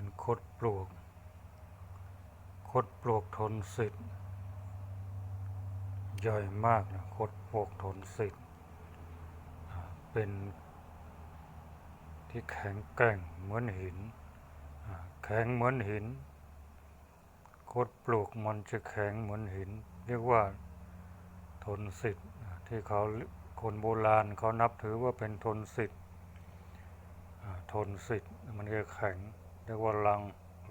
เป็นคดปลวก คดปลวกทนสิทธิ์ใหญ่มากนะคดปลวกทนสิทธิ์เป็นที่แข็งแกร่งเหมือนหิน แข็งเหมือนหินคดปลวกมันจะแข็งเหมือนหิน เรียกว่าทนสิทธิ์ที่เขาคนโบราณเขานับถือว่าเป็นทนสิทธิ์ทนสิทธิ์มันจะแข็ง รียกว่าลัง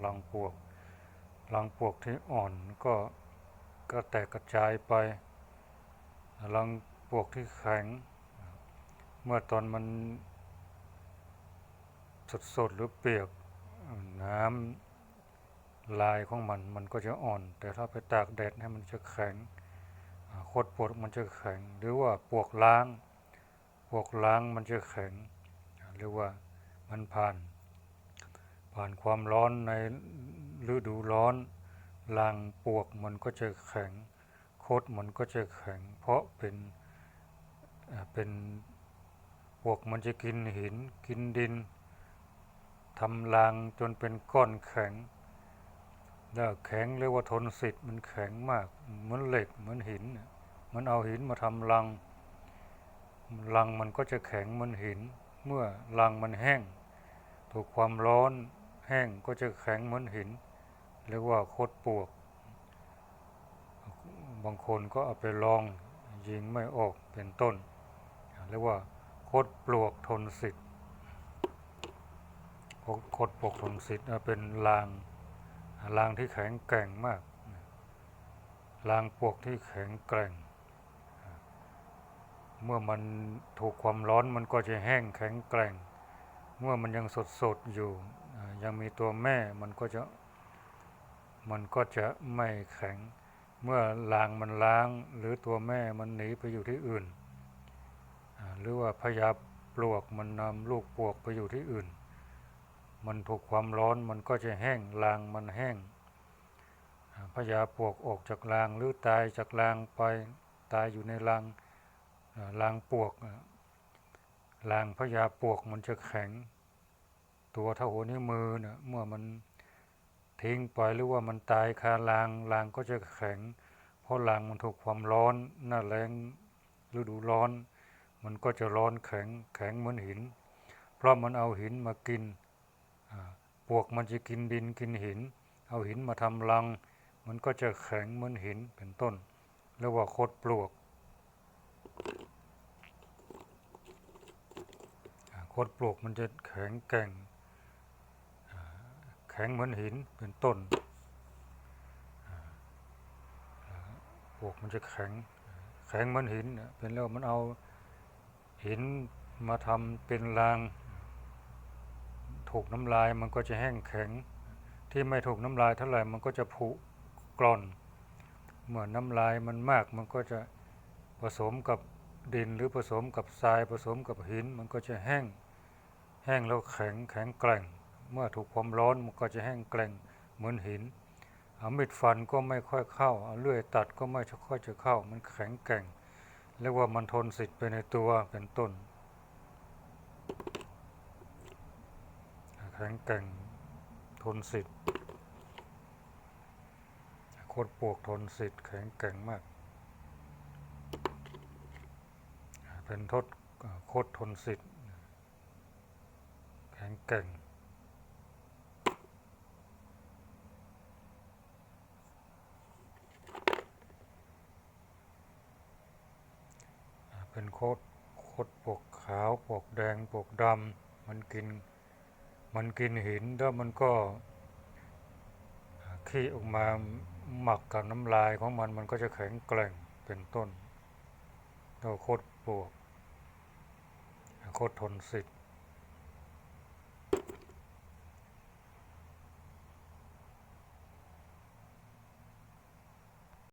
ลังปวกลังปวกที่อ่อนก็ก็แตกกระจายไปลังปวกที่แข็ง เมื่อตอนมันสดๆหรือเปียกน้ำลายของมันมันก็จะอ่อน แต่ถ้าไปตากแดดให้มันจะแข็งโคตรปวกมันจะแข็ง หรือว่าปวกล้าง ปวกล้างมันจะแข็งอ่าเรียกว่ามันผ่าน ผ่านความร้อนในฤดูร้อนลางปวกมันก็จะแข็ง โคดมันก็จะแข็ง เพราะเป็นเป็นปวกมันจะกินหินกินดินทำรางจนเป็นก้อนแข็งแล้วแข็งเรียกว่าทนสิทธิ์มันแข็งมากเหมือนเหล็กเหมือนหิน มันเอาหินมาทำรังรังมันก็จะแข็งเหมือนหิน เมื่อรังมันแห้งถูกความร้อน แห้งก็จะแข็งเหมือนหินเรียกว่าโคตรปวก บางคนก็เอาไปลองยิงไม่ออกเป็นต้นเรียกว่าโคตรปลวกทนสิทธิ์โคตรปลวกทนสิทธิ์เป็นรางรางที่แข็งแกร่งมากรางปลวกที่แข็งแกร่ง เมื่อมันถูกความร้อนมันก็จะแห้งแข็งแกร่ง เมื่อมันยังสดสดๆอยู่ ยังมีตัวแม่มันก็จะมันก็จะไม่แข็ง เมื่อลางมันล้างหรือตัวแม่มันหนีไปอยู่ที่อื่น หรือว่าพญาปลวกมันนำลูกปลวกไปอยู่ที่อื่น มันถูกความร้อนมันก็จะแห้งลางมันแห้งพญาปลวกออกจากรางหรือตายจากรางไปตายอยู่ในรางอ่างปลวกอ่างพญาปลวกมันจะแข็ง ตัวเท่าหัวนิ้วมือเนะเมื่อมันทิ้งไปหรือว่ามันตายคารางรางก็จะแข็ง เพราะรางมันถูกความร้อนหน้าแรงฤดูร้อน มันก็จะร้อนแข็งแข็งเหมือนหิน เพราะมันเอาหินมากินปวกมันจะกินดินกินหิน เอาหินมาทำรัง มันก็จะแข็งเหมือนหินเป็นต้นเรียกว่าโคตรปลวกโคตรปลวกมันจะแข็งแกร่ง แข็งเหมือนหินเป็นต้นอ่าปวกมันจะแข็งแข็งเหมือนหินเป็นแล้วมันเอาหินมาทำเป็นราง ถูกน้ำลายมันก็จะแห้งแข็ง ที่ไม่ถูกน้ำลายเท่าไหร่มันก็จะผุกร่อนเมื่อน้ำลายมันมากมันก็จะผสมกับดินหรือผสมกับทรายผสมกับหิน มันก็จะแห้ง แห้งแล้วแข็งแข็งแกร่ง เมื่อถูกความร้อนมันก็จะแห้งแกร่งเหมือนหินเอามีดฟันก็ไม่ค่อยเข้าเอาเลื่อยตัดก็ไม่ค่อยจะเข้า มันแข็งแกร่งเรียกว่ามันทนสิทธิ์ไปในตัวเป็นต้น แข็งแกร่งทนสิทธิ์โคตรปวกทนสิทธิ์แข็งแกร่งมาก เป็นทศโคตรทนสิทธิ์แข็งแกร่ง เป็นโคตรโคตรปวกขาวปวกแดงปวกดำมันกิน มันกินหินแล้วมันก็ขี้ออกมาหมักกับน้ำลายของมันมันก็จะแข็งแกร่งเป็นต้นแล้วโคตรปวกโคตรทนสิทธิ์